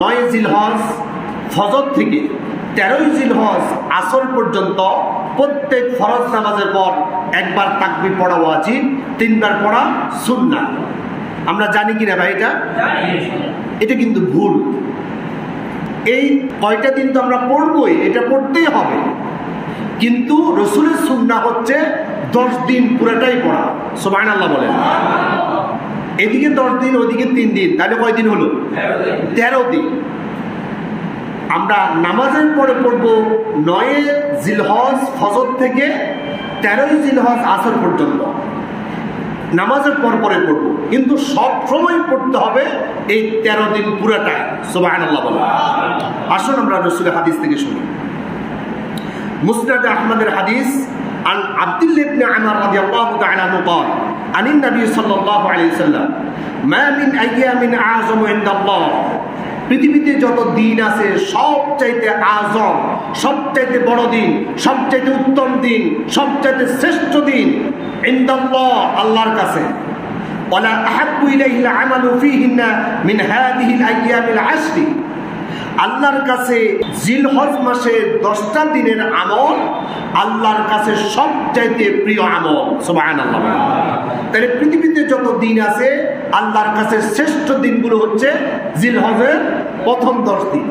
নয় জিলহজ ফজর থেকে তেরোই জিলহজ আসর পর্যন্ত প্রত্যেক ফরজ নামাজের পর একবার তাকবির পড়া ওয়াজিব তিনবার পড়া সুন্না আমরা জানি কিনা ভাই এটা? এটা কিন্তু ভুল। এই কয়টা দিন তো আমরা পড়বই এটা পড়তেই হবে। কিন্তু রসুলের সুন্না হচ্ছে দশ দিন পুরোটাই পড়া। সোমান আল্লাহ বলেন এদিকে দশ দিন ওদিকে তিন দিন তাহলে কয়দিন হলো? তেরো দিন। আমরা নামাজের পরে পড়ব নয়ে জিলহজ ফজর থেকে তেরোই জিলহজ আসর পর্যন্ত। নামাজের পর পরে পড়ব। কিন্তু সব সময় পড়তে হবে এই তেরো দিন পুরাটাই সোবাহান আল্লাহ আসুন আমরা রসুলের হাদিস থেকে শুনি। মুসনাদ আহমদের হাদিস عن عبد الله بن عمر رضي الله تعالى عنه قال عن النبي صلى الله عليه وسلم ما من أيام أعظم عند الله পৃথিবীতে যত দিন আছে সবচাইতে আজম সবচাইতে বড় দিন সবচাইতে উত্তম দিন সবচাইতে শ্রেষ্ঠ দিন ইন্দাল্লাহ আল্লাহর কাছে ولا أحب إليه العمل فيهن من هذه الأيام العشر আল্লাহর কাছে জিলহজ মাসের দশটা দিনের আমল আল্লাহর কাছে সবচাইতে প্রিয় আমল। আল্লাহ তাহলে পৃথিবীতে যত দিন আছে, আল্লাহর কাছে শ্রেষ্ঠ দিনগুলো হচ্ছে জিলহজের প্রথম দশ দিন।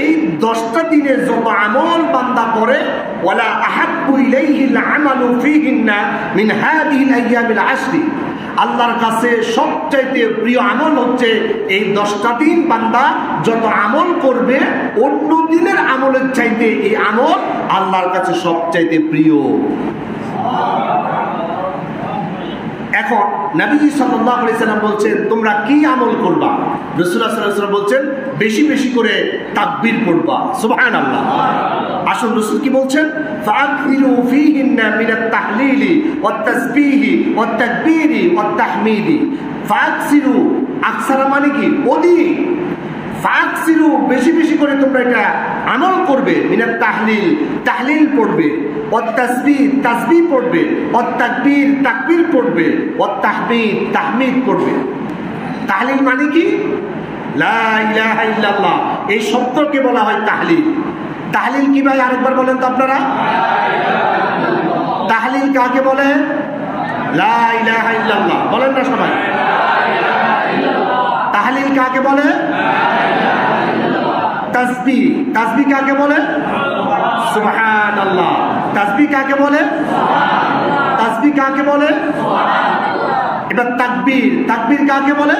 এই দশটা দিনের যত আমল বান্দা করে, ওয়ালা আহাব্বু ইলাইহিল আমালু ফীহিন্না মিন হাদিহিল আইয়ামিল আশরি। আল্লাহর কাছে সবচাইতে প্রিয় আমল হচ্ছে এই দশটা দিন বান্দা যত আমল করবে, অন্য দিনের আমলের চাইতে এই আমল আল্লাহর কাছে সবচাইতে প্রিয়। এখন নবীজি সাল্লাম বলছেন, তোমরা কি আমল করবা? রসুল্লাহ বলছেন, বেশি বেশি করে তাকবির পড়বা। সুবহান আল্লাহ আসল রসুল কি বলছেন? মানে কি? অধিক। বেশি বেশি করে তোমরা এটা আমল করবে তাহলিল। তাহলিল পড়বে তাসবি পড়বে তাকবির পড়বে তাহমিদ পড়বে। তাহলিল মানে কি? লা ইলাহা ইল্লাল্লাহ। এই শব্দকে বলা হয় তাহলিল। তাহলিল কি ভাই? আরেকবার বলেন তো আপনারা। তাহলিল কাকে বলে? বলেন না সবাই। তাহলিল কাকে বলে? তাসবি। তাসবি কাকে বলে? সুবহান আল্লাহ তাসবি কাকে বলে? তাসবি কাকে বলে? এবার তাকবীর। তাকবীর কাকে বলে?